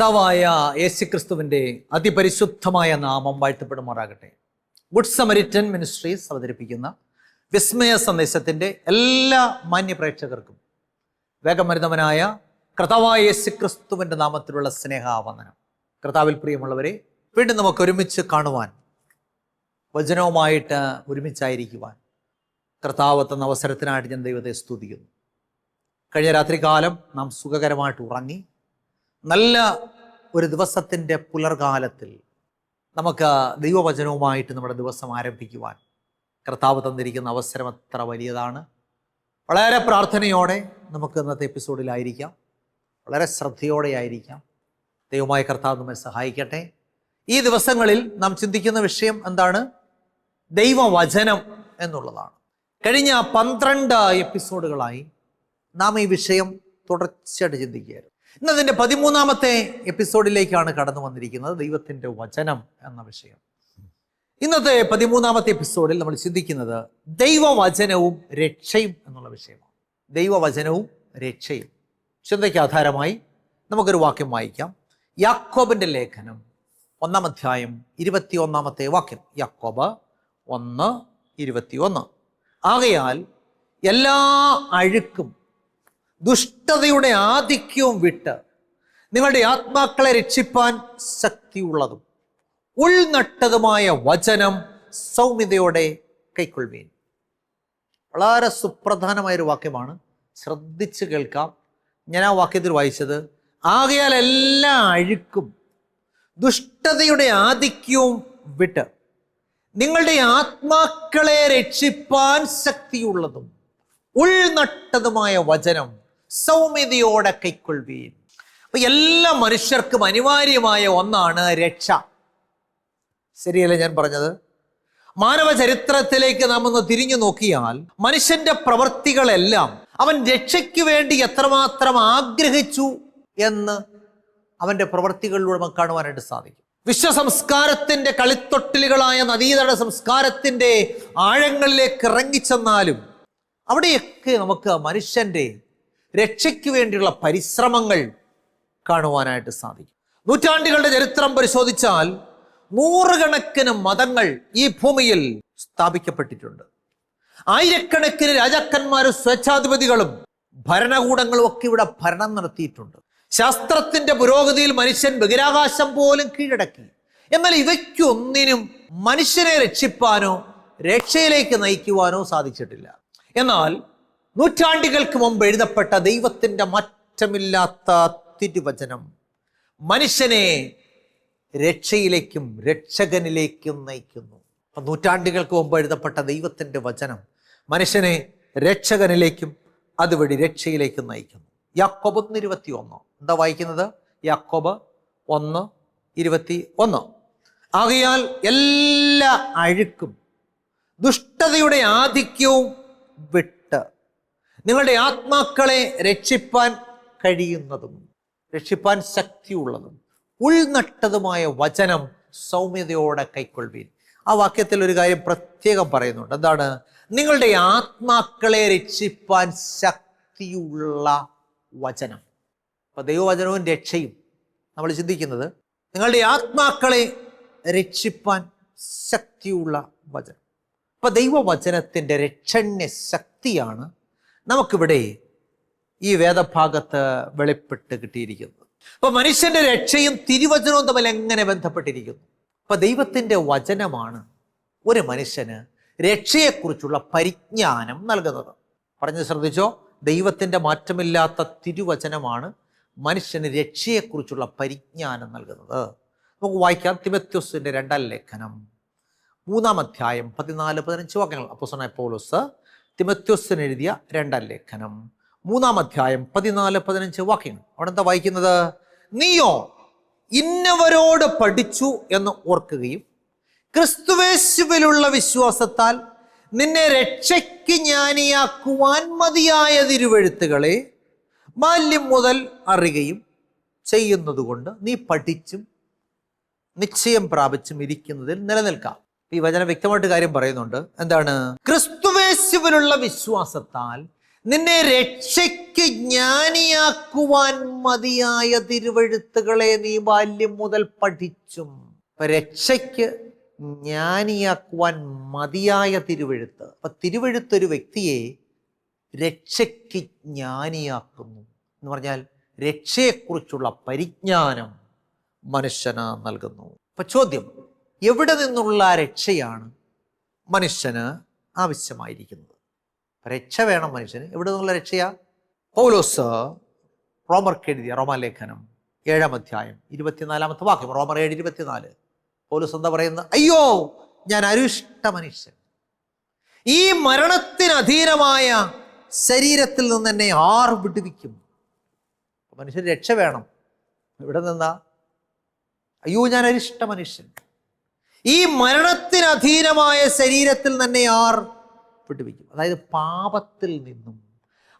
കർത്താവായ യേശുക്രിസ്തുവിന്റെ അതിപരിശുദ്ധമായ നാമം വാഴ്ത്തപ്പെടുമാറാകട്ടെ. ഗുഡ് സമരിറ്റൻ മിനിസ്ട്രീസ് അവതരിപ്പിക്കുന്ന വിസ്മയ സന്ദേശത്തിന്റെ എല്ലാ മാന്യ പ്രേക്ഷകർക്കും വേഗമരുന്നവനായ കർത്താവായ യേശുക്രിസ്തുവിന്റെ നാമത്തിലുള്ള സ്നേഹാവന്ദനം. കർത്താവിൽ പ്രിയമുള്ളവരെ വീണ്ടും നമുക്ക് ഒരുമിച്ച് കാണുവാൻ വചനവുമായിട്ട് ഒരുമിച്ചായിരിക്കുവാൻ കർത്താവ് തന്ന അവസരത്തിനായിട്ട് ഞാൻ ദൈവത്തെ സ്തുതിക്കുന്നു. കഴിഞ്ഞ രാത്രികാലം നാം സുഖകരമായിട്ട് ഉറങ്ങി നല്ല ഒരു ദിവസത്തിന്റെ പുലർകാലത്തിൽ നമുക്ക് ദൈവവചനവുമായിട്ട് നമ്മുടെ ദിവസം ആരംഭിക്കുവാൻ കർത്താവ് തന്നിരിക്കുന്ന അവസരം അത്ര വലിയതാണ്. വളരെ പ്രാർത്ഥനയോടെ നമുക്ക് ഇന്നത്തെ എപ്പിസോഡിലായിരിക്കാം വളരെ ശ്രദ്ധയോടെ ആയിരിക്കാം. ദൈവമായ കർത്താവ് നമ്മെ സഹായിക്കട്ടെ. ഈ ദിവസങ്ങളിൽ നാം ചിന്തിക്കുന്ന വിഷയം എന്താണ്? ദൈവവചനം എന്നുള്ളതാണ്. കഴിഞ്ഞ പന്ത്രണ്ട് എപ്പിസോഡുകളായി നാം ഈ വിഷയം തുടർച്ചയായിട്ട് ചിന്തിക്കുകയായിരുന്നു. ഇന്നതിന്റെ പതിമൂന്നാമത്തെ എപ്പിസോഡിലേക്കാണ് കടന്നു വന്നിരിക്കുന്നത്. ദൈവത്തിന്റെ വചനം എന്ന വിഷയം. ഇന്നത്തെ പതിമൂന്നാമത്തെ എപ്പിസോഡിൽ നമ്മൾ ചിന്തിക്കുന്നത് ദൈവവചനവും രക്ഷയും എന്നുള്ള വിഷയമാണ്. ദൈവവചനവും രക്ഷയും. ചിന്തയ്ക്ക് ആധാരമായി നമുക്കൊരു വാക്യം വായിക്കാം. യാക്കോബിന്റെ ലേഖനം ഒന്നാം അധ്യായം ഇരുപത്തി ഒന്നാമത്തെ വാക്യം. യാക്കോബ് ഒന്ന് ഇരുപത്തി ഒന്ന് ആകയാൽ എല്ലാ അഴുക്കും ദുഷ്ടതയുടെ ആധിക്യവും വിട്ട് നിങ്ങളുടെ ആത്മാക്കളെ രക്ഷിപ്പാൻ ശക്തിയുള്ളതും ഉൾനട്ടതുമായ വചനം സൗമ്യതയോടെ കൈക്കൊള്ളുവീൻ. വളരെ സുപ്രധാനമായൊരു വാക്യമാണ്. ശ്രദ്ധിച്ച് കേൾക്കാം. ഞാൻ ആ വാക്യത്തിൽ വായിച്ചത് ആകയാൽ എല്ലാ അഴുക്കും ദുഷ്ടതയുടെ ആധിക്യവും വിട്ട് നിങ്ങളുടെ ആത്മാക്കളെ രക്ഷിപ്പാൻ ശക്തിയുള്ളതും ഉൾനട്ടതുമായ വചനം സൗമ്യതയോടെ കൈക്കൊള്ളുകയും. അപ്പൊ എല്ലാ മനുഷ്യർക്കും അനിവാര്യമായ ഒന്നാണ് രക്ഷ. ശരിയല്ലേ ഞാൻ പറഞ്ഞത്? മാനവ ചരിത്രത്തിലേക്ക് നാം ഒന്ന് തിരിഞ്ഞു നോക്കിയാൽ മനുഷ്യന്റെ പ്രവൃത്തികളെല്ലാം അവൻ രക്ഷയ്ക്ക് വേണ്ടി എത്രമാത്രം ആഗ്രഹിച്ചു എന്ന് അവന്റെ പ്രവൃത്തികളിലൂടെ നമുക്ക് കാണുവാനായിട്ട് സാധിക്കും. വിശ്വസംസ്കാരത്തിന്റെ കളിത്തൊട്ടിലുകളായ നദീതട സംസ്കാരത്തിന്റെ ആഴങ്ങളിലേക്ക് ഇറങ്ങിച്ചെന്നാലും അവിടെയൊക്കെ നമുക്ക് മനുഷ്യന്റെ രക്ഷയ്ക്ക് വേണ്ടിയുള്ള പരിശ്രമങ്ങൾ കാണുവാനായിട്ട് സാധിക്കും. നൂറ്റാണ്ടുകളുടെ ചരിത്രം പരിശോധിച്ചാൽ നൂറുകണക്കിന് മതങ്ങൾ ഈ ഭൂമിയിൽ സ്ഥാപിക്കപ്പെട്ടിട്ടുണ്ട്. ആയിരക്കണക്കിന് രാജാക്കന്മാരും സ്വേച്ഛാധിപതികളും ഭരണകൂടങ്ങളും ഒക്കെ ഇവിടെ ഭരണം നടത്തിയിട്ടുണ്ട്. ശാസ്ത്രത്തിന്റെ പുരോഗതിയിൽ മനുഷ്യൻ ബഹിരാകാശം പോലും കീഴടക്കി. എന്നാൽ ഇവയ്ക്കൊന്നിനും മനുഷ്യനെ രക്ഷിപ്പാനോ രക്ഷയിലേക്ക് നയിക്കുവാനോ സാധിച്ചിട്ടില്ല. എന്നാൽ നൂറ്റാണ്ടുകൾക്ക് മുമ്പ് എഴുതപ്പെട്ട ദൈവത്തിന്റെ മാറ്റമില്ലാത്ത തിരുവചനം. മനുഷ്യനെ രക്ഷയിലേക്കും രക്ഷകനിലേക്കും നയിക്കുന്നു. അപ്പം നൂറ്റാണ്ടുകൾക്ക് മുമ്പ് എഴുതപ്പെട്ട ദൈവത്തിന്റെ വചനം മനുഷ്യനെ രക്ഷകനിലേക്കും അതുവഴി രക്ഷയിലേക്കും നയിക്കുന്നു. യാക്കോബ് ഒന്ന് ഇരുപത്തി ഒന്ന് എന്താ വായിക്കുന്നത്? യാക്കോബ് ഒന്ന് ഇരുപത്തി ഒന്ന് ആകയാൽ എല്ലാ അഴുക്കും ദുഷ്ടതയുടെ ആധിക്യവും വിട്ട് നിങ്ങളുടെ ആത്മാക്കളെ രക്ഷിപ്പാൻ കഴിയുന്നതും രക്ഷിപ്പാൻ ശക്തിയുള്ളതും ഉൾനട്ടതുമായ വചനം സൗമ്യതയോടെ കൈക്കൊള്ളുവീൻ. ആ വാക്യത്തിൽ ഒരു കാര്യം പ്രത്യേകം പറയുന്നുണ്ട്. എന്താണ്? നിങ്ങളുടെ ആത്മാക്കളെ രക്ഷിപ്പാൻ ശക്തിയുള്ള വചനം. അപ്പൊ ദൈവവചനവും രക്ഷയും. നമ്മൾ ചിന്തിക്കുന്നത് നിങ്ങളുടെ ആത്മാക്കളെ രക്ഷിപ്പാൻ ശക്തിയുള്ള വചനം. അപ്പൊ ദൈവവചനത്തിന്റെ രക്ഷണ്യ ശക്തിയാണ് നമുക്കിവിടെ ഈ വേദഭാഗത്ത് വെളിപ്പെട്ട് കിട്ടിയിരിക്കുന്നത് അപ്പൊ മനുഷ്യന്റെ രക്ഷയും തിരുവചനവും തമ്മിൽ എങ്ങനെ ബന്ധപ്പെട്ടിരിക്കുന്നു? അപ്പൊ ദൈവത്തിന്റെ വചനമാണ് ഒരു മനുഷ്യന് രക്ഷയെക്കുറിച്ചുള്ള പരിജ്ഞാനം നൽകുന്നത്. പറഞ്ഞു ശ്രദ്ധിച്ചോ? ദൈവത്തിന്റെ മാറ്റമില്ലാത്ത തിരുവചനമാണ് മനുഷ്യന് രക്ഷയെക്കുറിച്ചുള്ള പരിജ്ഞാനം നൽകുന്നത്. നമുക്ക് വായിക്കാം. തിമത്യോസിന്റെ രണ്ടാം ലേഖനം. മൂന്നാം അധ്യായം പതിനാല് പതിനഞ്ച് വാക്യങ്ങൾ. അപ്പോസണ പൗലോസ് തിമത്യോസിന് എഴുതിയ രണ്ടാം ലേഖനം. മൂന്നാം അധ്യായം പതിനാല് പതിനഞ്ച് വാക്യങ്ങൾ. അവിടെ എന്താ വായിക്കുന്നത്? നീയോ ഇന്നവരോട് പഠിച്ചു എന്ന് ഓർക്കുകയും ക്രിസ്തുവേശുവിലുള്ള വിശ്വാസത്താൽ നിന്നെ രക്ഷയ്ക്ക് ജ്ഞാനിയാക്കുവാൻ മതിയായ തിരുവഴുത്തുകളെ ബാല്യം മുതൽ അറിയുകയും ചെയ്യുന്നതുകൊണ്ട് നീ പഠിച്ചും നിശ്ചയം പ്രാപിച്ചും ഇരിക്കുന്നതിൽ നിലനിൽക്കാം. ഈ വചനം വ്യക്തമായിട്ട് കാര്യം പറയുന്നുണ്ട്. എന്താണ്? ക്രിസ്തുവേശുവിലുള്ള വിശ്വാസത്താൽ നിന്നെ രക്ഷയ്ക്ക് ജ്ഞാനിയാക്കുവാൻ മതിയായ തിരുവഴുത്തുകളെ നീ ബാല്യം മുതൽ പഠിച്ചും. രക്ഷയ്ക്ക് ജ്ഞാനിയാക്കുവാൻ മതിയായ തിരുവഴുത്ത്. അപ്പൊ തിരുവഴുത്ത് ഒരു വ്യക്തിയെ രക്ഷയ്ക്ക് ജ്ഞാനിയാക്കുന്നു എന്ന് പറഞ്ഞാൽ രക്ഷയെക്കുറിച്ചുള്ള പരിജ്ഞാനം മനുഷ്യന് നൽകുന്നു. അപ്പൊ ചോദ്യം എവിടെ നിന്നുള്ള രക്ഷയാണ് മനുഷ്യന് ആവശ്യമായിരിക്കുന്നത്. രക്ഷ വേണം മനുഷ്യന്. എവിടെ നിന്നുള്ള രക്ഷയാ? പൗലോസ് റോമർക്ക് എഴുതിയ റോമാലേഖനം ഏഴാം അധ്യായം ഇരുപത്തിനാലാമത്തെ വാക്യം. റോമർ ഏഴ് ഇരുപത്തിനാല്. പൗലോസ് എന്താ പറയുന്നത്? അയ്യോ ഞാൻ അരിഷ്ട മനുഷ്യൻ. ഈ മരണത്തിന് അധീനമായ ശരീരത്തിൽ നിന്ന് എന്നെ ആർ വിടുവിക്കും. മനുഷ്യന് രക്ഷ വേണം. ഇവിടെ നിന്നാ? അയ്യോ ഞാൻ അരിഷ്ട മനുഷ്യൻ. ഈ മരണത്തിന് അധീനമായ ശരീരത്തിൽ തന്നെ ആർ വിടുവിക്കും അതായത് പാപത്തിൽ നിന്നും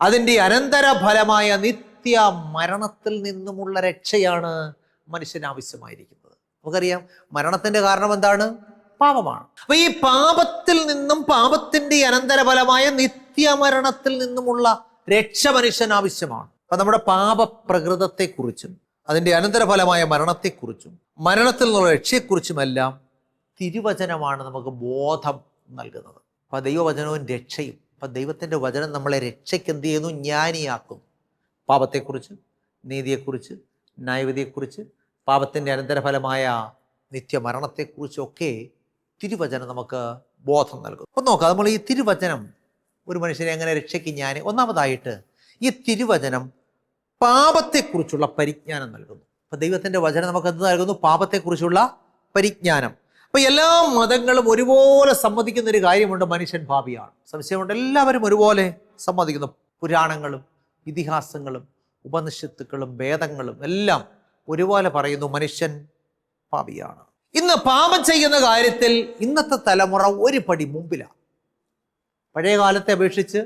അതിന്റെ അനന്തര ഫലമായ നിത്യ മരണത്തിൽ നിന്നുമുള്ള രക്ഷയാണ് മനുഷ്യന് ആവശ്യമായിരിക്കുന്നത്. നമുക്കറിയാം മരണത്തിന്റെ കാരണം എന്താണ്? പാപമാണ്. അപ്പൊ ഈ പാപത്തിൽ നിന്നും പാപത്തിന്റെ അനന്തരഫലമായ നിത്യമരണത്തിൽ നിന്നുമുള്ള രക്ഷ മനുഷ്യൻ ആവശ്യമാണ്. അപ്പൊ നമ്മുടെ പാപപ്രകൃതത്തെക്കുറിച്ചും അതിന്റെ അനന്തരഫലമായ മരണത്തെക്കുറിച്ചും മരണത്തിൽ നിന്നുള്ള രക്ഷയെക്കുറിച്ചുമെല്ലാം തിരുവചനമാണ് നമുക്ക് ബോധം നൽകുന്നത്. അപ്പോൾ ദൈവവചനവും രക്ഷയും. അപ്പൊ ദൈവത്തിന്റെ വചനം നമ്മളെ രക്ഷയ്ക്ക് എന്ത് ചെയ്യുന്നു? ജ്ഞാനിയാക്കുന്നു. പാപത്തെക്കുറിച്ച് നീതിയെക്കുറിച്ച് ന്യായവിധിയെക്കുറിച്ച് പാപത്തിന്റെ അനന്തരഫലമായ നിത്യമരണത്തെക്കുറിച്ചൊക്കെ തിരുവചനം നമുക്ക് ബോധം നൽകും അപ്പം നോക്കാം നമ്മൾ ഈ തിരുവചനം ഒരു മനുഷ്യനെ എങ്ങനെ രക്ഷയ്ക്ക് ഞാൻ ഒന്നാമതായിട്ട് ഈ തിരുവചനം പാപത്തെക്കുറിച്ചുള്ള പരിജ്ഞാനം നൽകുന്നു. അപ്പം ദൈവത്തിന്റെ വചനം നമുക്ക് എന്ത് നൽകുന്നു? പാപത്തെക്കുറിച്ചുള്ള പരിജ്ഞാനം. അപ്പം എല്ലാ മതങ്ങളും ഒരുപോലെ സമ്മതിക്കുന്ന ഒരു കാര്യമുണ്ട് മനുഷ്യൻ ഭാവിയാണ്. സംശയമുണ്ട് എല്ലാവരും ഒരുപോലെ സമ്മതിക്കുന്നു പുരാണങ്ങളും ഇതിഹാസങ്ങളും ഉപനിഷത്തുക്കളും വേദങ്ങളും എല്ലാം ഒരുപോലെ പറയുന്നു മനുഷ്യൻ പാപിയാണ് ഇന്ന് പാപം ചെയ്യുന്ന കാര്യത്തിൽ ഇന്നത്തെ തലമുറ ഒരു പടി മുമ്പിലാണ്. പഴയ കാലത്തെ അപേക്ഷിച്ച്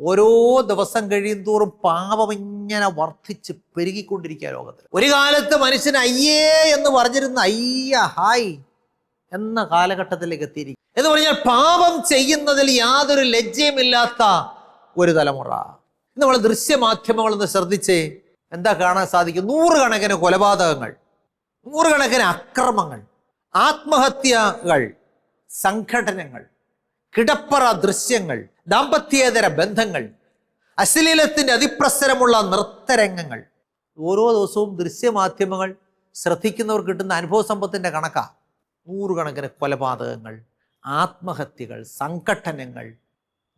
ഓരോ ദിവസം കഴിയും തോറും പാപം ഇങ്ങനെ വർദ്ധിച്ച് പെരുകിക്കൊണ്ടിരിക്കുക ലോകത്തിൽ. ഒരു കാലത്ത് മനുഷ്യൻ അയ്യേ എന്ന് പറഞ്ഞിരുന്ന അയ്യ ഹായ് എന്ന കാലഘട്ടത്തിലേക്ക് എത്തിയിരിക്കും. എന്ന് പറഞ്ഞാൽ പാപം ചെയ്യുന്നതിൽ യാതൊരു ലജ്ജയുമില്ലാത്ത ഒരു തലമുറ. നമ്മൾ ദൃശ്യമാധ്യമങ്ങളൊന്ന് ശ്രദ്ധിച്ച് എന്താ കാണാൻ സാധിക്കും? നൂറുകണക്കിന് കൊലപാതകങ്ങൾ നൂറുകണക്കിന് അക്രമങ്ങൾ ആത്മഹത്യകൾ സംഘടനങ്ങൾ കിടപ്പറ ദൃശ്യങ്ങൾ ദാമ്പത്യേതര ബന്ധങ്ങൾ അശ്ലീലത്തിന്റെ അതിപ്രസരമുള്ള നൃത്തരംഗങ്ങൾ. ഓരോ ദിവസവും ദൃശ്യമാധ്യമങ്ങൾ ശ്രദ്ധിക്കുന്നവർ കിട്ടുന്ന അനുഭവ സമ്പത്തിന്റെ കണക്കാ. നൂറുകണക്കിന് കൊലപാതകങ്ങൾ ആത്മഹത്യകൾ സംഘട്ടനങ്ങൾ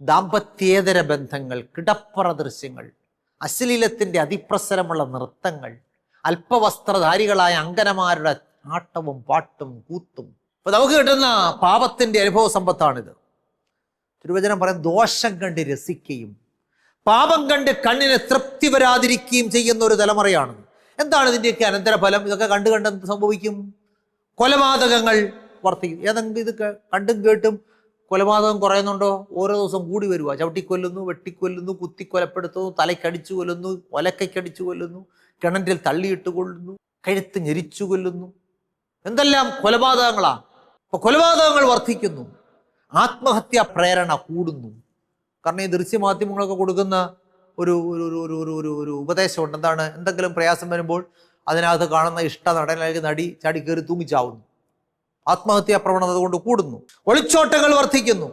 ദാമ്പത്യേതര ബന്ധങ്ങൾ കിടപ്പറ ദൃശ്യങ്ങൾ അശ്ലീലത്തിന്റെ അതിപ്രസരമുള്ള നൃത്തങ്ങൾ അല്പവസ്ത്രധാരികളായ അങ്കനമാരുടെ ആട്ടവും പാട്ടും കൂത്തും. അപ്പൊ നമുക്ക് കിട്ടുന്ന പാപത്തിന്റെ അനുഭവ സമ്പത്താണിത്. തിരുവചനം പറയും ദോഷം കണ്ട് രസിക്കുകയും പാപം കണ്ട് കണ്ണിന് തൃപ്തി വരാതിരിക്കുകയും ചെയ്യുന്ന ഒരു തലമുറയാണ് എന്താണ് ഇതിന്റെയൊക്കെ അനന്തരഫലം? ഇതൊക്കെ കണ്ടു കണ്ട് എന്ത് സംഭവിക്കും? കൊലപാതകങ്ങൾ വർദ്ധിക്കും ഏതെങ്കിലും ഇത് കണ്ടും കേട്ടും കൊലപാതകം കുറയുന്നുണ്ടോ? ഓരോ ദിവസം കൂടി വരുക ചവിട്ടിക്കൊല്ലുന്നു വെട്ടിക്കൊല്ലുന്നു കുത്തിക്കൊലപ്പെടുത്തുന്നു തലയ്ക്കടിച്ചു കൊല്ലുന്നു ഒലക്കയ്ക്കടിച്ചു കൊല്ലുന്നു കിണറ്റിൽ തള്ളിയിട്ട് കൊല്ലുന്നു കഴുത്ത് ഞെരിച്ചു കൊല്ലുന്നു. എന്തെല്ലാം കൊലപാതകങ്ങളാ. അപ്പൊ കൊലപാതകങ്ങൾ വർദ്ധിക്കുന്നു ആത്മഹത്യ പ്രേരണ കൂടുന്നു. കാരണം ഈ ദൃശ്യമാധ്യമങ്ങളൊക്കെ കൊടുക്കുന്ന ഒരു ഒരു ഒരു ഒരു ഒരു ഉപദേശമുണ്ട്. എന്താണ്? എന്തെങ്കിലും പ്രയാസം വരുമ്പോൾ അതിനകത്ത് കാണുന്ന ഇഷ്ട നടൻ അല്ലെങ്കിൽ നടി ചാടി കയറി തൂങ്ങിച്ചാവുന്നു ആത്മഹത്യാ പ്രവണത കൊണ്ട് കൂടുന്നു. ഒളിച്ചോട്ടങ്ങൾ വർദ്ധിക്കുന്നു.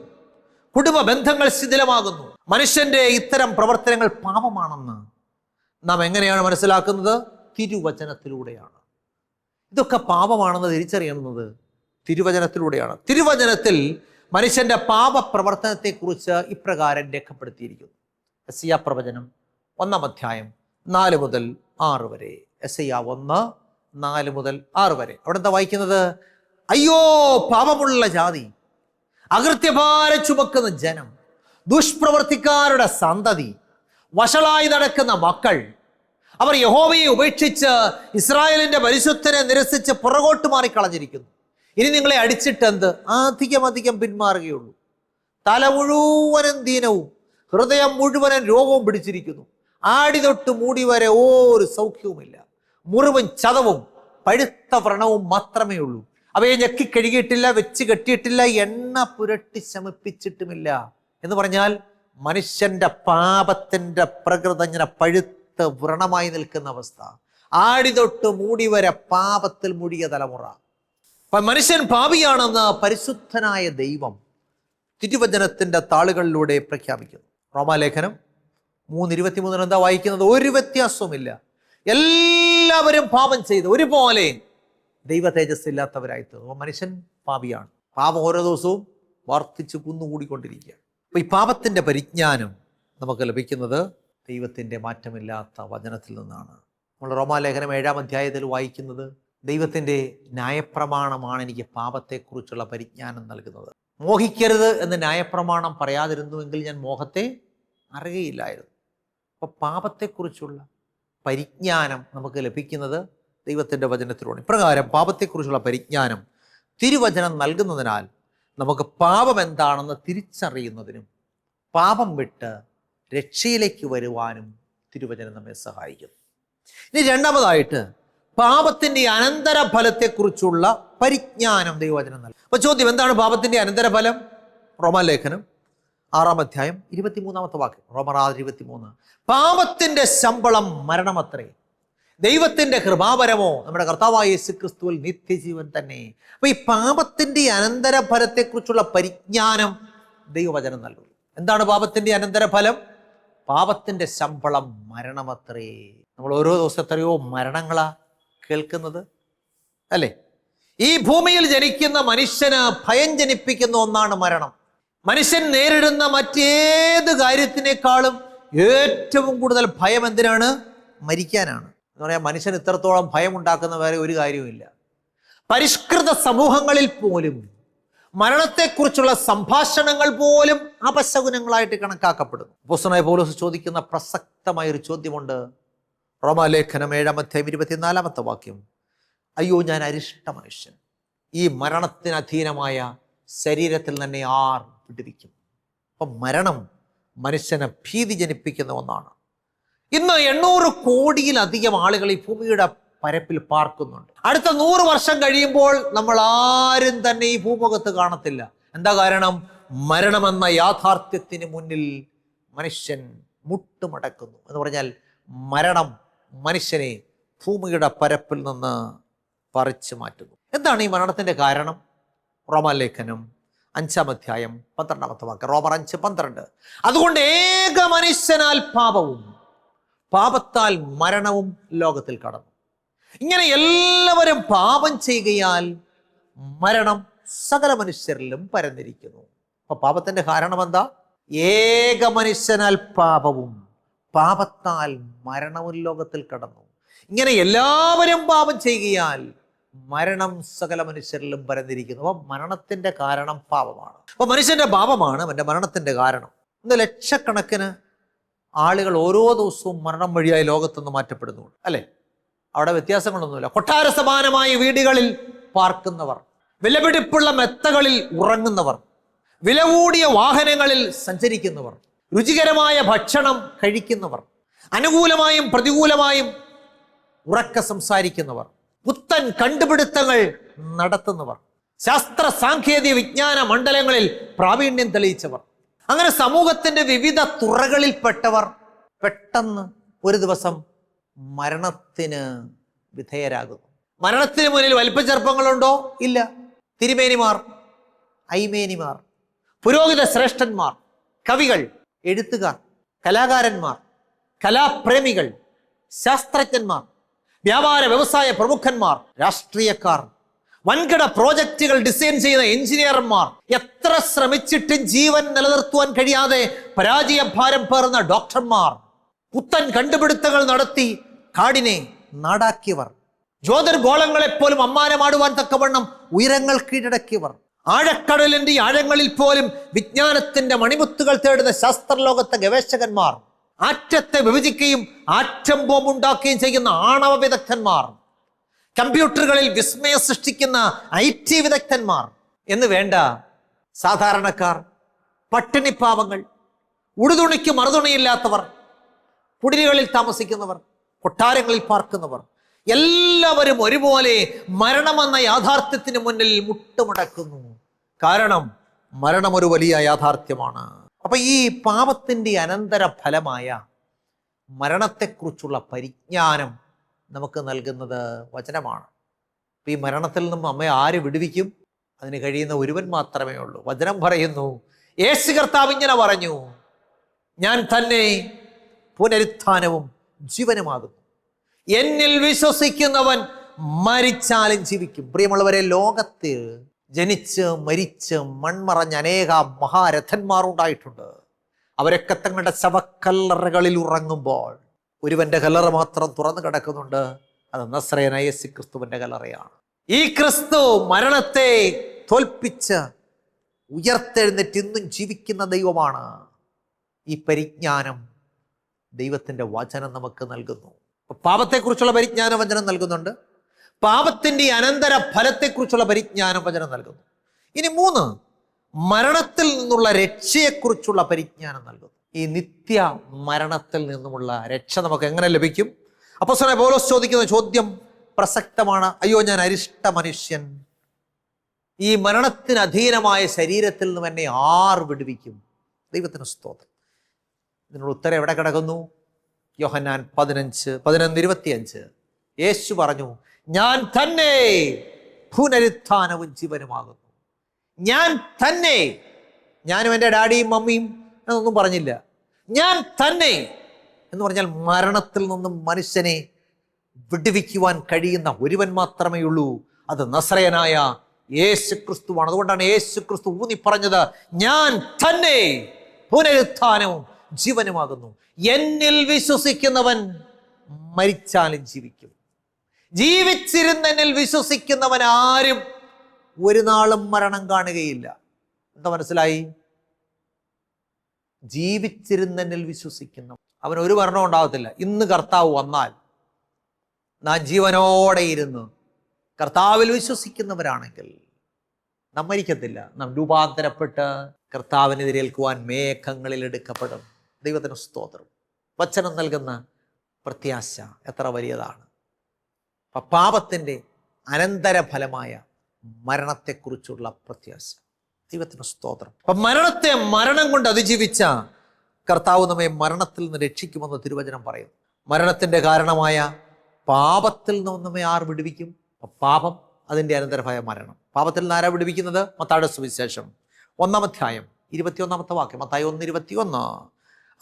കുടുംബ ബന്ധങ്ങൾ ശിഥിലമാകുന്നു. മനുഷ്യന്റെ ഇത്തരം പ്രവർത്തനങ്ങൾ പാപമാണെന്ന് നാം എങ്ങനെയാണ് മനസ്സിലാക്കുന്നത്? തിരുവചനത്തിലൂടെയാണ്. ഇതൊക്കെ പാപമാണെന്ന് തിരിച്ചറിയുന്നത് തിരുവചനത്തിലൂടെയാണ്. തിരുവചനത്തിൽ മനുഷ്യന്റെ പാപപ്രവർത്തനത്തെക്കുറിച്ച് ഇപ്രകാരം രേഖപ്പെടുത്തിയിരിക്കുന്നു. എസ് ഐ പ്രവചനം ഒന്നാം അധ്യായം നാല് മുതൽ ആറ് വരെ. എസ് ഐ ആ ഒന്ന് നാല് മുതൽ ആറ് വരെ. അവിടെ എന്താ വായിക്കുന്നത്? അയ്യോ പാപമുള്ള ജാതി അകൃത്യഭാര ചുമക്കുന്ന ജനം ദുഷ്പ്രവർത്തിക്കാരുടെ സന്തതി വഷളായി നടക്കുന്ന മക്കൾ അവർ യഹോവയെ ഉപേക്ഷിച്ച് ഇസ്രായേലിന്റെ പരിശുദ്ധനെ നിരസിച്ച് പുറകോട്ട് മാറിക്കളഞ്ഞിരിക്കുന്നു. ഇനി നിങ്ങളെ അടിച്ചിട്ട് എന്ത് അധികം അധികം പിന്മാറുകയുള്ളൂ. തല മുഴുവനും ദീനവും ഹൃദയം മുഴുവനും രോഗവും പിടിച്ചിരിക്കുന്നു. ആടി തൊട്ട് മൂടി വരെ ഒരു സൗഖ്യവുമില്ല. മുറിവും ചതവും പഴുത്ത വ്രണവും മാത്രമേ ഉള്ളൂ. അവയെ ഞെക്കി കഴുകിയിട്ടില്ല വെച്ച് കെട്ടിയിട്ടില്ല എണ്ണ പുരട്ടി ശമിപ്പിച്ചിട്ടുമില്ല. എന്ന് പറഞ്ഞാൽ മനുഷ്യന്റെ പാപത്തിന്റെ പ്രകൃതം ഇങ്ങനെ പഴുത്ത വ്രണമായി നിൽക്കുന്ന അവസ്ഥ. ആടിതൊട്ട് മൂടി വരെ പാപത്തിൽ മുഴിയ തലമുറ. മനുഷ്യൻ പാപിയാണെന്ന് പരിശുദ്ധനായ ദൈവം തിരുവചനത്തിന്റെ താളുകളിലൂടെ പ്രഖ്യാപിക്കുന്നു. റോമാലേഖനം മൂന്ന് ഇരുപത്തിമൂന്നിന് എന്താ വായിക്കുന്നത്? ഒരു വ്യത്യാസവുമില്ല. എല്ലാവരും പാപം ചെയ്ത്. ഒരുപോലെ ദൈവ തേജസ് ഇല്ലാത്തവരായി തീർന്നു. മനുഷ്യൻ പാപിയാണ്. പാപം ഓരോ ദിവസവും വർദ്ധിച്ചു കുന്നുകൂടിക്കൊണ്ടിരിക്കുക അപ്പൊ ഈ പാപത്തിന്റെ പരിജ്ഞാനം നമുക്ക് ലഭിക്കുന്നത് ദൈവത്തിന്റെ മാറ്റമില്ലാത്ത വചനത്തിൽ നിന്നാണ്. നമ്മൾ റോമാലേഖനം ഏഴാം അധ്യായത്തിൽ വായിക്കുന്നത് ദൈവത്തിന്റെ ന്യായപ്രമാണമാണ് എനിക്ക് പാപത്തെക്കുറിച്ചുള്ള പരിജ്ഞാനം നൽകുന്നത്. മോഹിക്കരുത് എന്ന് ന്യായപ്രമാണം പറയാതിരുന്നുവെങ്കിൽ ഞാൻ മോഹത്തെ അറിയയില്ലായിരുന്നു. അപ്പോൾ പാപത്തെക്കുറിച്ചുള്ള പരിജ്ഞാനം നമുക്ക് ലഭിക്കുന്നത് ദൈവത്തിന്റെ വചനത്തിലൂടെ. ഇപ്രകാരം പാപത്തെക്കുറിച്ചുള്ള പരിജ്ഞാനം തിരുവചനം നൽകുന്നതിനാൽ നമുക്ക് പാപം എന്താണെന്ന് തിരിച്ചറിയുന്നതിനും പാപം വിട്ട് രക്ഷയിലേക്ക് വരുവാനും തിരുവചനം നമ്മെ സഹായിക്കുന്നു ഇനി രണ്ടാമതായിട്ട് പാപത്തിന്റെ അനന്തരഫലത്തെക്കുറിച്ചുള്ള പരിജ്ഞാനം ദൈവവചനം നൽകും. അപ്പോൾ ചോദ്യം എന്താണ് പാപത്തിന്റെ അനന്തരഫലം? റോമാലേഖനം ആറാം അധ്യായം ഇരുപത്തിമൂന്നാമത്തെ വാക്ക് റോമർ ആറ് ഇരുപത്തിമൂന്ന്. പാപത്തിന്റെ ശമ്പളം മരണമത്രേ. ദൈവത്തിന്റെ കൃപാപരമോ നമ്മുടെ കർത്താവായ യേശു ക്രിസ്തുവിൽ നിത്യജീവൻ തന്നെ. അപ്പൊ ഈ പാപത്തിന്റെ അനന്തരഫലത്തെക്കുറിച്ചുള്ള പരിജ്ഞാനം ദൈവവചനം നൽകുന്നു. എന്താണ് പാപത്തിന്റെ അനന്തരഫലം? പാപത്തിന്റെ ശമ്പളം മരണമത്രേ. നമ്മൾ ഓരോ ദിവസം എത്രയോ മരണങ്ങളാ കേൾക്കുന്നത്? അല്ലേ? ഈ ഭൂമിയിൽ ജനിക്കുന്ന മനുഷ്യന് ഭയം ജനിപ്പിക്കുന്ന ഒന്നാണ് മരണം. മനുഷ്യൻ നേരിടുന്ന മറ്റേത് കാര്യത്തിനേക്കാളും ഏറ്റവും കൂടുതൽ ഭയം എന്തിനാണ്? മരിക്കാനാണ്. എന്ന് പറയാൻ മനുഷ്യൻ ഇത്രത്തോളം ഭയം ഉണ്ടാക്കുന്ന വേറെ ഒരു കാര്യവുമില്ല. പരിഷ്കൃത സമൂഹങ്ങളിൽ പോലും മരണത്തെക്കുറിച്ചുള്ള സംഭാഷണങ്ങൾ പോലും അപശകുനങ്ങളായിട്ട് കണക്കാക്കപ്പെടുന്നു. പുസ്തകമായ പോലീസ് ചോദിക്കുന്ന പ്രസക്തമായ ഒരു ചോദ്യമുണ്ട്. റോമാലേഖനം ഏഴാം അധ്യായം ഇരുപത്തിനാലാമത്തെ വാക്യം. അയ്യോ ഞാൻ അരിഷ്ട മനുഷ്യൻ. ഈ മരണത്തിന് അധീനമായ ശരീരത്തിൽ തന്നെ ആർ വിടുവിക്കും അപ്പം മരണം മനുഷ്യനെ ഭീതി ജനിപ്പിക്കുന്ന ഒന്നാണ്. ഇന്ന് എണ്ണൂറ് കോടിയിലധികം ആളുകൾ ഈ ഭൂമിയുടെ പരപ്പിൽ പാർക്കുന്നുണ്ട്. അടുത്ത നൂറ് വർഷം കഴിയുമ്പോൾ നമ്മൾ ആരും തന്നെ ഈ ഭൂമുഖത്ത് കാണത്തില്ല. എന്താ കാരണം? മരണമെന്ന യാഥാർത്ഥ്യത്തിന് മുന്നിൽ മനുഷ്യൻ മുട്ടുമടക്കുന്നു. എന്ന് പറഞ്ഞാൽ മരണം മനുഷ്യനെ ഭൂമിയുടെ പരപ്പിൽ നിന്ന് പറിച്ചു മാറ്റുന്നു. എന്താണ് ഈ മരണത്തിന്റെ കാരണം? റോമാലേഖനം അഞ്ചാം അധ്യായം പന്ത്രണ്ടാമത്തെ വാക്ക് റോമർ അഞ്ച് പന്ത്രണ്ട്. അതുകൊണ്ട് ഏക മനുഷ്യനാൽ പാപവും പാപത്താൽ മരണവും ലോകത്തിൽ കടന്നു. ഇങ്ങനെ എല്ലാവരും പാപം ചെയ്യുകയാൽ മരണം സകല മനുഷ്യരിലും പരന്നിരിക്കുന്നു. അപ്പൊ പാപത്തിന്റെ കാരണം എന്താ? ഏക മനുഷ്യനാൽ പാപവും പാപത്താൽ മരണവും ലോകത്തിൽ കടന്നു. ഇങ്ങനെ എല്ലാവരും പാപം ചെയ്യുകയാൽ മരണം സകല മനുഷ്യരിലും പരന്നിരിക്കുന്നു. അപ്പൊ മരണത്തിന്റെ കാരണം പാപമാണ്. അപ്പൊ മനുഷ്യന്റെ പാപമാണ് അവന്റെ മരണത്തിന്റെ കാരണം. ഇന്ന് ലക്ഷക്കണക്കിന് ആളുകൾ ഓരോ ദിവസവും മരണം വഴിയായി ലോകത്തുനിന്ന് മാറ്റപ്പെടുന്നുണ്ട്. അല്ലെ? അവിടെ വ്യത്യാസങ്ങളൊന്നുമില്ല. കൊട്ടാര സമാനമായ വീടുകളിൽ പാർക്കുന്നവർ വിലപിടിപ്പുള്ള മെത്തകളിൽ ഉറങ്ങുന്നവർ വില കൂടിയ വാഹനങ്ങളിൽ സഞ്ചരിക്കുന്നവർ രുചികരമായ ഭക്ഷണം കഴിക്കുന്നവർ അനുകൂലമായും പ്രതികൂലമായും ഉറക്ക സംസാരിക്കുന്നവർ പുത്തൻ കണ്ടുപിടുത്തങ്ങൾ നടത്തുന്നവർ. ശാസ്ത്ര സാങ്കേതിക വിജ്ഞാന മണ്ഡലങ്ങളിൽ പ്രാവീണ്യം തെളിയിച്ചവർ. അങ്ങനെ സമൂഹത്തിന്റെ വിവിധ തുറകളിൽപ്പെട്ടവർ പെട്ടെന്ന് ഒരു ദിവസം മരണത്തിന് വിധേയരാകുന്നു. മരണത്തിന് മുന്നിൽ വലിപ്പചെറുപ്പങ്ങളുണ്ടോ ഇല്ല. തിരുമേനിമാർ ഐമേനിമാർ പുരോഹിത ശ്രേഷ്ഠന്മാർ കവികൾ എഴുത്തുകാർ കലാകാരന്മാർ കലാപ്രേമികൾ ശാസ്ത്രജ്ഞന്മാർ വ്യാപാര വ്യവസായ പ്രമുഖന്മാർ രാഷ്ട്രീയക്കാർ വൻകിട പ്രോജക്റ്റുകൾ ഡിസൈൻ ചെയ്യുന്ന എഞ്ചിനീയർമാർ എത്ര ശ്രമിച്ചിട്ടും ജീവൻ നിലനിർത്തുവാൻ കഴിയാതെ പരാജയ ഭാരം പേർന്ന ഡോക്ടർമാർ പുത്തൻ കണ്ടുപിടുത്തങ്ങൾ നടത്തി കാടിനെ നാടാക്കിയവർ ജ്യോതിർഗോളങ്ങളെപ്പോലും അമ്മാനമാടുവാൻ തക്കവണ്ണം ഉയരങ്ങൾ കീഴടക്കിയവർ ആഴക്കടലിന്റെ ആഴങ്ങളിൽ പോലും വിജ്ഞാനത്തിന്റെ മണിമുത്തുകൾ തേടുന്ന ശാസ്ത്രലോകത്തെ ഗവേഷകന്മാർ ആറ്റത്തെ വിഭജിക്കുകയും ആറ്റം ബോംബ് ഉണ്ടാക്കുകയും ചെയ്യുന്ന ആണവ വിദഗ്ധന്മാർ. കമ്പ്യൂട്ടറുകളിൽ വിസ്മയം സൃഷ്ടിക്കുന്ന ഐ ടി വിദഗ്ധന്മാർ. എന്ന് വേണ്ട സാധാരണക്കാർ പട്ടിണിപ്പാവങ്ങൾ ഉടുതുണിക്ക് മറുതുണിയില്ലാത്തവർ കുടിലുകളിൽ താമസിക്കുന്നവർ കൊട്ടാരങ്ങളിൽ പാർക്കുന്നവർ. എല്ലാവരും ഒരുപോലെ മരണമെന്ന യാഥാർത്ഥ്യത്തിന് മുന്നിൽ മുട്ടുമുടക്കുന്നു. കാരണം മരണം ഒരു വലിയ യാഥാർത്ഥ്യമാണ്. അപ്പൊ ഈ പാപത്തിന്റെ അനന്തര ഫലമായ മരണത്തെക്കുറിച്ചുള്ള പരിജ്ഞാനം നമുക്ക് നൽകുന്നത് വചനമാണ്. ഈ മരണത്തിൽ നിന്നും അമ്മയെ ആര് വിടുവിക്കും? അതിന് കഴിയുന്ന ഒരുവൻ മാത്രമേ ഉള്ളൂ. വചനം പറയുന്നു യേശു കർത്താവ് ഇങ്ങനെ പറഞ്ഞു ഞാൻ തന്നെ പുനരുത്ഥാനവും ജീവനുമാകുന്നു. എന്നിൽ വിശ്വസിക്കുന്നവൻ മരിച്ചാലും ജീവിക്കും. പ്രിയമുള്ളവരെ ലോകത്തിൽ ജനിച്ച് മരിച്ച് മൺമറഞ്ഞ അനേക മഹാരഥന്മാരുണ്ടായിട്ടുണ്ട്. അവരൊക്കെ തങ്ങളുടെ ശവക്കല്ലറകളിൽ ഉറങ്ങുമ്പോൾ ഒരുവന്റെ കല്ലറ മാത്രം തുറന്നു കിടക്കുന്നുണ്ട്. അത് നസ്രയനായ സി ക്രിസ്തുവിന്റെ കല്ലറയാണ്. ഈ ക്രിസ്തു മരണത്തെ തോൽപ്പിച്ച് ഉയർത്തെഴുന്നേറ്റ് ഇന്നും ജീവിക്കുന്ന ദൈവമാണ്. ഈ പരിജ്ഞാനം ദൈവത്തിന്റെ വചനം നമുക്ക് നൽകുന്നു. പാപത്തെക്കുറിച്ചുള്ള പരിജ്ഞാന വചനം നൽകുന്നുണ്ട്. പാപത്തിന്റെ അനന്തര ഫലത്തെക്കുറിച്ചുള്ള പരിജ്ഞാനം വചനം നൽകുന്നു. ഇനി മൂന്ന് മരണത്തിൽ നിന്നുള്ള രക്ഷയെക്കുറിച്ചുള്ള പരിജ്ഞാനം നൽകുന്നു. ഈ നിത്യ മരണത്തിൽ നിന്നുമുള്ള രക്ഷ നമുക്ക് എങ്ങനെ ലഭിക്കും? അപ്പോൾ സാറേ പോലോസ് ചോദിക്കുന്ന ചോദ്യം പ്രസക്തമാണ്. അയ്യോ ഞാൻ അരിഷ്ട മനുഷ്യൻ. ഈ മരണത്തിന് അധീനമായ ശരീരത്തിൽ നിന്നും എന്നെ ആർ വിടുവിക്കും? ദൈവത്തിന് സ്തോത്രം. ഇതിനുള്ള ഉത്തരം എവിടെ കിടക്കുന്നു? യോഹന്നാൻ പതിനഞ്ച് പതിനൊന്ന് ഇരുപത്തിയഞ്ച്. യേശു പറഞ്ഞു ഞാൻ തന്നെ പുനരുത്ഥാനവും ജീവനുമാകുന്നു. ഞാൻ തന്നെ ഞാനും എന്റെ ഡാഡിയും മമ്മിയും എന്നൊന്നും പറഞ്ഞില്ല. ഞാൻ തന്നെ എന്ന് പറഞ്ഞാൽ മരണത്തിൽ നിന്നും മനുഷ്യനെ വിടുവിക്കുവാൻ കഴിയുന്ന ഒരുവൻ മാത്രമേ ഉള്ളൂ. അത് നസ്രയനായ യേശു ക്രിസ്തുവാണ് അതുകൊണ്ടാണ് യേശു ക്രിസ്തു ഊന്നി പറഞ്ഞത് ഞാൻ തന്നെ പുനരുത്ഥാനവും ജീവനുമാകുന്നു. എന്നിൽ വിശ്വസിക്കുന്നവൻ മരിച്ചാലും ജീവിക്കും. ജീവിച്ചിരുന്നെന്നിൽ വിശ്വസിക്കുന്നവൻ ആരും ഒരു നാളും മരണം കാണുകയില്ല. എന്താ മനസ്സിലായി? ജീവിച്ചിരുന്നെന്നിൽ വിശ്വസിക്കുന്ന. അവൻ ഒരു മരണം ഉണ്ടാകത്തില്ല. ഇന്ന് കർത്താവ് വന്നാൽ നാം ജീവനോടെ ഇരുന്ന് കർത്താവിൽ വിശ്വസിക്കുന്നവരാണെങ്കിൽ നാം മരിക്കത്തില്ല. നാം രൂപാന്തരപ്പെട്ട് കർത്താവിനെതിരേൽക്കുവാൻ മേഘങ്ങളിൽ എടുക്കപ്പെടും. ദൈവത്തിന് സ്തോത്രം. വചനം നൽകുന്ന പ്രത്യാശ എത്ര വലിയതാണ്. പാപത്തിന്റെ അനന്തരഫലമായ മരണത്തെക്കുറിച്ചുള്ള പ്രത്യാശ. ദൈവത്തിന് സ്തോത്രം. അപ്പൊ മരണത്തെ മരണം കൊണ്ട് അതിജീവിച്ച കർത്താവ് നമ്മെ മരണത്തിൽ നിന്ന് രക്ഷിക്കുമെന്ന് തിരുവചനം പറയുന്നു. മരണത്തിന്റെ കാരണമായ പാപത്തിൽ നിന്ന് നമ്മെ ആർ വിടുവിക്കും? പാപം അതിന്റെ അനന്തരമായ മരണം. പാപത്തിൽ നിന്ന് ആരാ വിടുവിക്കുന്നത്? മത്താടെ സുവിശേഷം ഒന്നാം അധ്യായം ഇരുപത്തിയൊന്നാമത്തെ വാക്യം മത്തായി ഒന്ന് ഇരുപത്തിയൊന്ന്.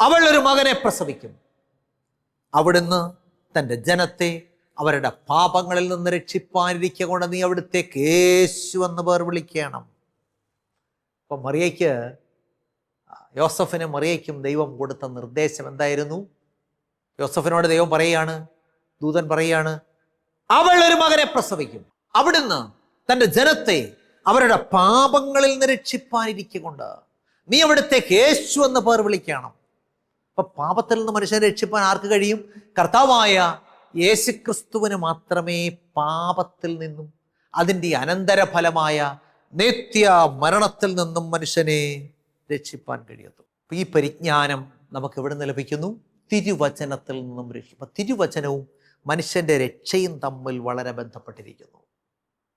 അവൾ ഒരു മകനെ പ്രസവിക്കും. അവിടുന്ന് തന്റെ ജനത്തെ അവരുടെ പാപങ്ങളിൽ നിന്ന് രക്ഷിപ്പാനിരിക്കുക കൊണ്ട് നീ അവിടുത്തേക്ക് യേശു എന്ന് പേർ വിളിക്കണം. അപ്പം മറിയയ്ക്ക് യോസഫിന് മറിയയ്ക്കും ദൈവം കൊടുത്ത നിർദ്ദേശം എന്തായിരുന്നു? യോസഫിനോട് ദൈവം പറയുകയാണ് ദൂതൻ പറയുകയാണ് അവൾ ഒരു മകനെ പ്രസവിക്കും. അവിടുന്ന് തന്റെ ജനത്തെ അവരുടെ പാപങ്ങളിൽ നിന്ന് രക്ഷിപ്പാനിരിക്കൊണ്ട് നീ അവിടുത്തേക്ക് യേശു എന്ന് പേർ വിളിക്കണം. അപ്പൊ പാപത്തിൽ നിന്ന് മനുഷ്യനെ രക്ഷിപ്പാൻ ആർക്ക് കഴിയും? കർത്താവായ യേശുക്രിസ്തുവിന് മാത്രമേ പാപത്തിൽ നിന്നും അതിന്റെ അനന്തരഫലമായ നിത്യ മരണത്തിൽ നിന്നും മനുഷ്യനെ രക്ഷിപ്പാൻ കഴിയത്തു ഈ പരിജ്ഞാനം നമുക്ക് എവിടെ നിന്ന് ലഭിക്കുന്നു? തിരുവചനത്തിൽ നിന്നും രക്ഷിപ്പം. തിരുവചനവും മനുഷ്യന്റെ രക്ഷയും തമ്മിൽ വളരെ ബന്ധപ്പെട്ടിരിക്കുന്നു.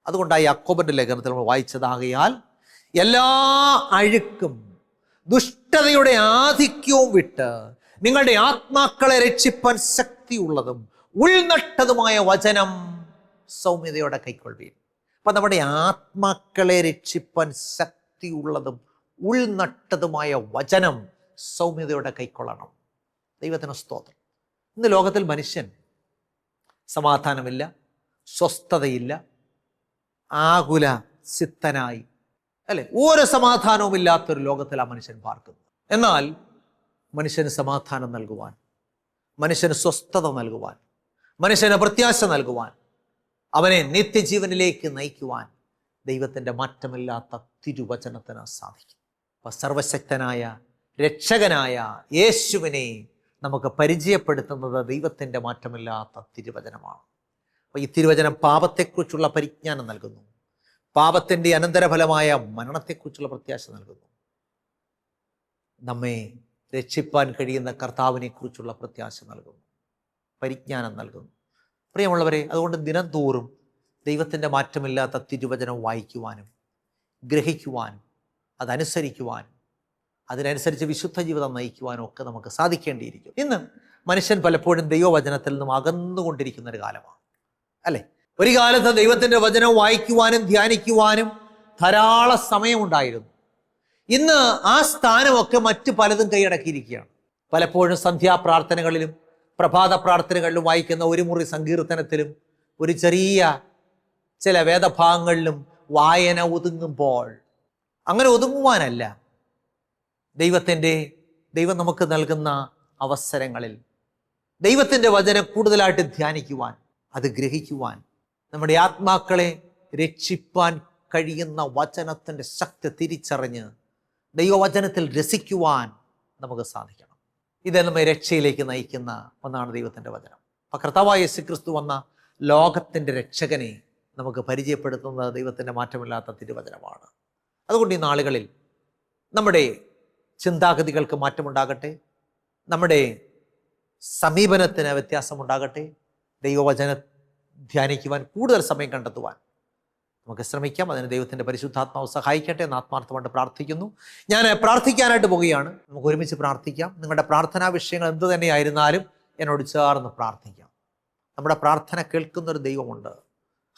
അതുകൊണ്ടായി അക്കോബന്റെ ലേഖനത്തിൽ നമ്മൾ വായിച്ചതാകയാൽ എല്ലാ അഴുക്കും ദുഷ്ടതയുടെ ആധിക്യവും വിട്ട് നിങ്ങളുടെ ആത്മാക്കളെ രക്ഷിപ്പാൻ ശക്തിയുള്ളതും ഉൾനട്ടതുമായ വചനം സൗമ്യതയോടെ കൈക്കൊള്ളുകയും അപ്പൊ നമ്മുടെ ആത്മാക്കളെ രക്ഷിപ്പാൻ ശക്തിയുള്ളതും ഉൾനട്ടതുമായ വചനം സൗമ്യതയോടെ കൈക്കൊള്ളണം. ദൈവത്തിന് സ്തോത്രം. ഇന്ന് ലോകത്തിൽ മനുഷ്യൻ സമാധാനമില്ല സ്വസ്ഥതയില്ല ആകുല ചിത്തനായി അല്ലെ? ഓരോ സമാധാനവും ഇല്ലാത്തൊരു ലോകത്തിൽ ആ മനുഷ്യൻ പാർക്കുന്നത് എന്നാൽ മനുഷ്യന് സമാധാനം നൽകുവാൻ മനുഷ്യന് സ്വസ്ഥത നൽകുവാൻ മനുഷ്യന് പ്രത്യാശ നൽകുവാൻ അവനെ നിത്യജീവനിലേക്ക് നയിക്കുവാൻ ദൈവത്തിന്റെ മാറ്റമില്ലാത്ത തിരുവചനത്തിന് സാധിക്കും. അപ്പൊ സർവശക്തനായ രക്ഷകനായ യേശുവിനെ നമുക്ക് പരിചയപ്പെടുത്തുന്നത് ദൈവത്തിന്റെ മാറ്റമില്ലാത്ത തിരുവചനമാണ്. അപ്പോൾ ഈ തിരുവചനം പാപത്തെക്കുറിച്ചുള്ള പരിജ്ഞാനം നൽകുന്നു. പാപത്തിന്റെ അനന്തരഫലമായ മരണത്തെക്കുറിച്ചുള്ള പ്രത്യാശ നൽകുന്നു. നമ്മെ രക്ഷിപ്പാൻ കഴിയുന്ന കർത്താവിനെക്കുറിച്ചുള്ള പ്രത്യാശ നൽകുന്നു. പരിജ്ഞാനം നൽകുന്നു. പ്രിയമുള്ളവരെ അതുകൊണ്ട് ദിനംതോറും ദൈവത്തിന്റെ മാറ്റമില്ലാത്ത തിരുവചനം വായിക്കുവാനും ഗ്രഹിക്കുവാനും അതനുസരിക്കുവാനും അതിനനുസരിച്ച് വിശുദ്ധ ജീവിതം നയിക്കുവാനും ഒക്കെ നമുക്ക് സാധിക്കേണ്ടിയിരിക്കും ഇന്ന് മനുഷ്യൻ പലപ്പോഴും ദൈവവചനത്തിൽ നിന്നും അകന്നുകൊണ്ടിരിക്കുന്ന ഒരു കാലമാണ്. അല്ലേ? ഒരു കാലത്ത് ദൈവത്തിന്റെ വചനം വായിക്കുവാനും ധ്യാനിക്കുവാനും ധാരാളം സമയമുണ്ടായിരുന്നു. ഇന്ന് ആ സ്ഥാനമൊക്കെ മറ്റു പലതും കൈയടക്കിയിരിക്കുകയാണ്. പലപ്പോഴും സന്ധ്യാപ്രാർത്ഥനകളിലും പ്രഭാത പ്രാർത്ഥനകളിലും വായിക്കുന്ന ഒരു മുറി സങ്കീർത്തനത്തിലും ഒരു ചെറിയ ചില വേദഭാഗങ്ങളിലും വായന ഒതുങ്ങുമ്പോൾ അങ്ങനെ ഒതുങ്ങുവാനല്ല. ദൈവത്തിന്റെ ദൈവം നമുക്ക് നൽകുന്ന അവസരങ്ങളിൽ ദൈവത്തിന്റെ വചനം കൂടുതലായിട്ട് ധ്യാനിക്കുവാൻ അത് ഗ്രഹിക്കുവാൻ നമ്മുടെ ആത്മാക്കളെ രക്ഷിപ്പാൻ കഴിയുന്ന വചനത്തിന്റെ ശക്തി തിരിച്ചറിഞ്ഞ് ദൈവവചനത്തിൽ രസിക്കുവാൻ നമുക്ക് സാധിക്കണം. ഇത് നമ്മെ രക്ഷയിലേക്ക് നയിക്കുന്ന ഒന്നാണ് ദൈവത്തിന്റെ വചനം. അപ്പം കർത്താവായ യേശു ക്രിസ്തു വന്ന ലോകത്തിന്റെ രക്ഷകനെ നമുക്ക് പരിചയപ്പെടുത്തുന്നത് ദൈവത്തിന്റെ മാറ്റമില്ലാത്ത തിരുവചനമാണ്. അതുകൊണ്ട് ഈ നാളുകളിൽ നമ്മുടെ ചിന്താഗതികൾക്ക് മാറ്റമുണ്ടാകട്ടെ നമ്മുടെ സമീപനത്തിന് വ്യത്യാസമുണ്ടാകട്ടെ ദൈവവചന ധ്യാനിക്കുവാൻ കൂടുതൽ സമയം കണ്ടെത്തുവാൻ നമുക്ക് ശ്രമിക്കാം. അതിന് ദൈവത്തിന്റെ പരിശുദ്ധാത്മാവ് സഹായിക്കട്ടെ എന്ന് ആത്മാർത്ഥമായിട്ട് പ്രാർത്ഥിക്കുന്നു. ഞാൻ പ്രാർത്ഥിക്കാനായിട്ട് പോവുകയാണ്. നമുക്ക് ഒരുമിച്ച് പ്രാർത്ഥിക്കാം. നിങ്ങളുടെ പ്രാർത്ഥനാ വിഷയങ്ങൾ എന്ത് തന്നെയായിരുന്നാലും എന്നോട് ചേർന്ന് പ്രാർത്ഥിക്കാം. നമ്മുടെ പ്രാർത്ഥന കേൾക്കുന്നൊരു ദൈവമുണ്ട്.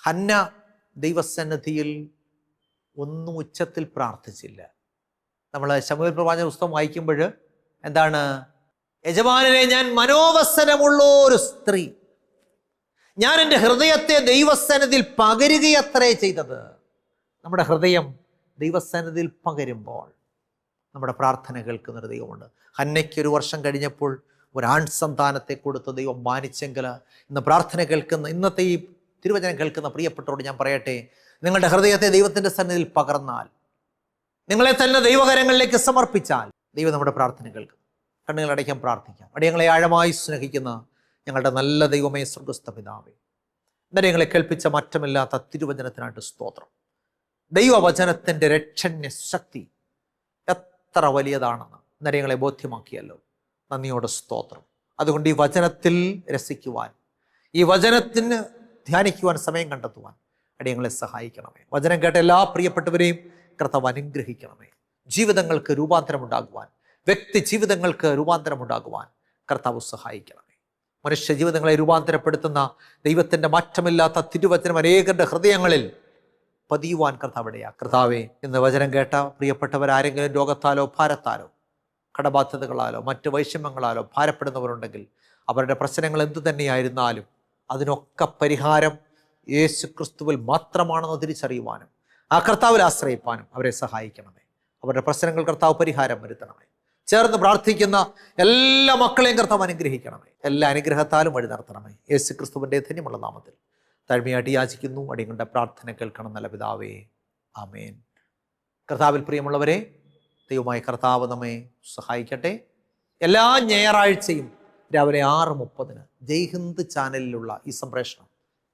ഹന്ന ദൈവസന്നിധിയിൽ ഒന്നും ഉച്ചത്തിൽ പ്രാർത്ഥിച്ചില്ല. നമ്മൾ ശമുവൽ പ്രവാചക പുസ്തകം വായിക്കുമ്പോൾ എന്താണ്? യജമാനനെ ഞാൻ മനോവസനമുള്ള ഒരു സ്ത്രീ ഞാൻ എന്റെ ഹൃദയത്തെ ദൈവസന്നിധിയിൽ പകരുകയത്രേ ചെയ്തത്. നമ്മുടെ ഹൃദയം ദൈവസന്നിധിയിൽ പകരുമ്പോൾ നമ്മുടെ പ്രാർത്ഥന കേൾക്കുന്ന ദൈവമുണ്ട്. ഹന്നയ്ക്ക് ഒരു വർഷം കഴിഞ്ഞപ്പോൾ ഒരാൺ സന്താനത്തെ കൊടുത്ത ദൈവം മാനിച്ചെങ്കിൽ ഇന്ന് പ്രാർത്ഥന കേൾക്കുന്ന ഇന്നത്തെ ഈ തിരുവചനം കേൾക്കുന്ന പ്രിയപ്പെട്ടവരോട് ഞാൻ പറയട്ടെ നിങ്ങളുടെ ഹൃദയത്തെ ദൈവത്തിന്റെ സന്നിധിയിൽ പകർന്നാൽ നിങ്ങളെ തന്നെ ദൈവകരങ്ങളിലേക്ക് സമർപ്പിച്ചാൽ ദൈവം നമ്മുടെ പ്രാർത്ഥന കേൾക്കും. കണ്ണുകളടയ്ക്കാൻ പ്രാർത്ഥിക്കാം. അടിയങ്ങളെ ആഴമായി സ്നേഹിക്കുന്ന ഞങ്ങളുടെ നല്ല ദൈവമേ സ്വർഗസ്ഥ പിതാവേ. ഇന്നലെ ഞങ്ങളെ കേൾപ്പിച്ച മാറ്റമില്ലാത്ത തിരുവചനത്തിനായിട്ട് സ്തോത്രം. ദൈവവചനത്തിന്റെ രക്ഷണ്യ ശക്തി എത്ര വലിയതാണെന്ന് ഇന്നലെ ഞങ്ങളെ ബോധ്യമാക്കിയല്ലോ. നന്ദിയോടെ സ്തോത്രം. അതുകൊണ്ട് ഈ വചനത്തിൽ രസിക്കുവാൻ ഈ വചനത്തിന് ധ്യാനിക്കുവാൻ സമയം കണ്ടെത്തുവാൻ അടിയങ്ങളെ സഹായിക്കണമേ. വചനം കേട്ട എല്ലാ പ്രിയപ്പെട്ടവരെയും കർത്താവ് അനുഗ്രഹിക്കണമേ. ജീവിതങ്ങൾക്ക് രൂപാന്തരമുണ്ടാകുവാൻ വ്യക്തി ജീവിതങ്ങൾക്ക് രൂപാന്തരമുണ്ടാകുവാൻ കർത്താവ് സഹായിക്കണമേ മനുഷ്യ ജീവിതങ്ങളെ രൂപാന്തരപ്പെടുത്തുന്ന ദൈവത്തിന്റെ മാറ്റമില്ലാത്ത തിരുവചനം അനേകരുടെ ഹൃദയങ്ങളിൽ പതിയുവാൻ കർത്താവിടെയാ. കർത്താവെ എന്ന് വചനം കേട്ട പ്രിയപ്പെട്ടവർ ആരെങ്കിലും രോഗത്താലോ ഭാരത്താലോ കടബാധ്യതകളാലോ മറ്റ് വൈഷമ്യങ്ങളാലോ ഭാരപ്പെടുന്നവരുണ്ടെങ്കിൽ അവരുടെ പ്രശ്നങ്ങൾ എന്തു തന്നെയായിരുന്നാലും അതിനൊക്കെ പരിഹാരം യേശു ക്രിസ്തുവിൽ മാത്രമാണെന്ന് തിരിച്ചറിയുവാനും ആ കർത്താവിൽ ആശ്രയിപ്പാനും അവരെ സഹായിക്കണമേ. അവരുടെ പ്രശ്നങ്ങൾ കർത്താവ് പരിഹാരം വരുത്തണമേ. ചേർന്ന് പ്രാർത്ഥിക്കുന്ന എല്ലാ മക്കളെയും കർത്താവ് അനുഗ്രഹിക്കണമേ. എല്ലാ അനുഗ്രഹത്താലും വഴി നടത്തണമേ. യേശു ക്രിസ്തുവിന്റെ ധന്യമുള്ള നാമത്തിൽ താഴ്മയായിട്ട് യാചിക്കുന്നു. അടിയങ്ങളുടെ പ്രാർത്ഥന കേൾക്കണം നല്ല പിതാവേ. ആമേൻ. കർത്താവിൽ പ്രിയമുള്ളവരെ ദൈവമായ കർത്താവ് നമ്മെ സഹായിക്കട്ടെ. എല്ലാ ഞായറാഴ്ചയും രാവിലെ ആറ് മുപ്പതിന് ജയ്ഹിന്ദ് ചാനലിലുള്ള ഈ സംപ്രേഷണം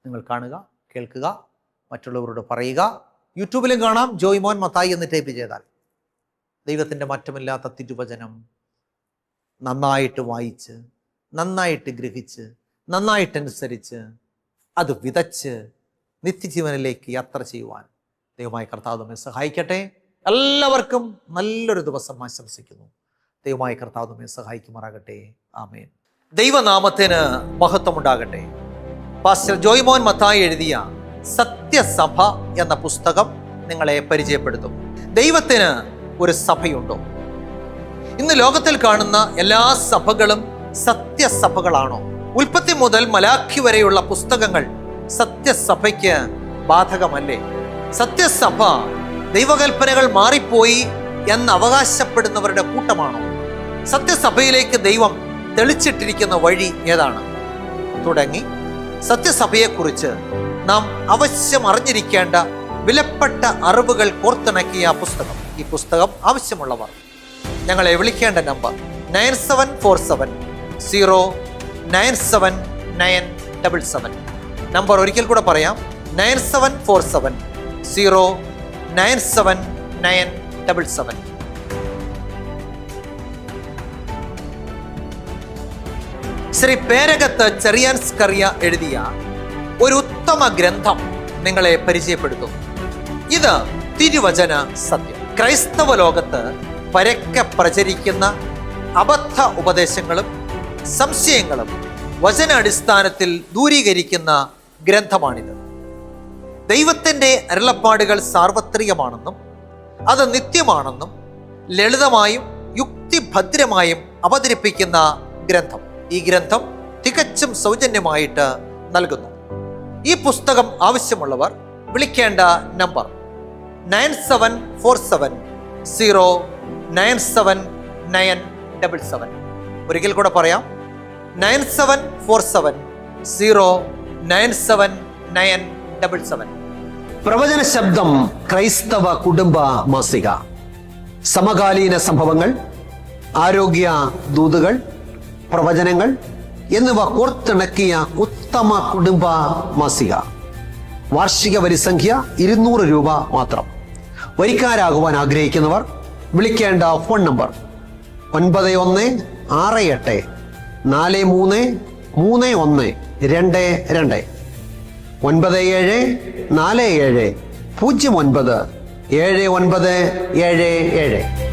നിങ്ങൾ കാണുക കേൾക്കുക മറ്റുള്ളവരോട് പറയുക. യൂട്യൂബിലും കാണാം. ജോയ്മോൻ മത്തായി എന്ന് ടൈപ്പ് ചെയ്താൽ ദൈവത്തിന്റെ മാറ്റമില്ലാത്ത തിരുവചനം നന്നായിട്ട് വായിച്ച് നന്നായിട്ട് ഗ്രഹിച്ച് നന്നായിട്ടനുസരിച്ച് അത് വിതച്ച് നിത്യജീവനിലേക്ക് യാത്ര ചെയ്യുവാൻ ദൈവമായ കർത്താവ് നമ്മെ സഹായിക്കട്ടെ. എല്ലാവർക്കും നല്ലൊരു ദിവസം ആശംസിക്കുന്നു. ദൈവമായ കർത്താവ് നമ്മെ സഹായിക്കുമാറാകട്ടെ. ആമേൻ. ദൈവനാമത്തിന് മഹത്വമുണ്ടാകട്ടെ. പാസ്റ്റർ ജോയ്മോൻ മത്തായി എഴുതിയ സത്യസഭ എന്ന പുസ്തകം നിങ്ങളെ പരിചയപ്പെടുത്തും ദൈവത്തിന് ഒരു സഭയുണ്ടോ? ഇന്ന് ലോകത്തിൽ കാണുന്ന എല്ലാ സഭകളും സത്യസഭകളാണോ? ഉൽപ്പത്തി മുതൽ മലാഖി വരെയുള്ള പുസ്തകങ്ങൾ സത്യസഭയ്ക്ക് ബാധകമല്ലേ? സത്യസഭ ദൈവകൽപ്പനകൾ മാറിപ്പോയി എന്ന് അവകാശപ്പെടുന്നവരുടെ കൂട്ടമാണോ? സത്യസഭയിലേക്ക് ദൈവം തെളിച്ചിട്ടിരിക്കുന്ന വഴി ഏതാണ്? തുടങ്ങി. സത്യസഭയെക്കുറിച്ച് നാം അവശ്യം അറിഞ്ഞിരിക്കേണ്ട വിലപ്പെട്ട അറിവുകൾ കോർത്തിണക്കിയ പുസ്തകം. ഈ പുസ്തകം ആവശ്യമുള്ളവർ. ഞങ്ങളെ വിളിക്കേണ്ട number nine seven four seven zero nine seven nine double seven. Number ഒരിക്കൽ കൂടെ പറയാം nine seven four seven zero nine seven nine double seven. Shri Perakathu Cheriyan Scaria എഴുതിയ ഒരു ഉത്തമ ഗ്രന്ഥം നിങ്ങളെ പരിചയപ്പെടുത്തും. ഇത് തിരുവചന സത്യം. ക്രൈസ്തവ ലോകത്ത് പരക്കെ പ്രചരിക്കുന്ന അബദ്ധ ഉപദേശങ്ങളും സംശയങ്ങളും വചനാടിസ്ഥാനത്തിൽ ദൂരീകരിക്കുന്ന ഗ്രന്ഥമാണിത്. ദൈവത്തിന്റെ അരുളപ്പാടുകൾ സാർവത്രികമാണെന്നും അത് നിത്യമാണെന്നും ലളിതമായും യുക്തിഭദ്രമായും അവതരിപ്പിക്കുന്ന ഗ്രന്ഥം. ഈ ഗ്രന്ഥം തികച്ചും സൗജന്യമായിട്ട് നൽകുന്നു. ഈ പുസ്തകം ആവശ്യമുള്ളവർ വിളിക്കേണ്ട number nine seven four seven zero nine seven nine double seven. ഒരിക്കൽ കൂടെ പറയാം. Nine seven four seven zero nine seven nine double seven. പ്രവചന ശബ്ദം ക്രൈസ്തവ കുടുംബ മാസിക. സമകാലീന സംഭവങ്ങൾ ആരോഗ്യ ദൂതുകൾ പ്രവചനങ്ങൾ എന്നിവ കോർത്തിണക്കിയ ഉത്തമ കുടുംബ മാസിക. വാർഷിക വരിസംഖ്യ ഇരുന്നൂറ് രൂപ മാത്രം. വരിക്കാരാകുവാൻ ആഗ്രഹിക്കുന്നവർ വിളിക്കേണ്ട ഫോൺ നമ്പർ ഒൻപത് ഒന്ന് ആറ് എട്ട് നാല് മൂന്ന് മൂന്ന് ഒന്ന് രണ്ട് രണ്ട്. ഒൻപത് ഏഴ് നാല് ഏഴ് പൂജ്യം ഒൻപത് ഏഴ് ഒൻപത് ഏഴ് ഏഴ്.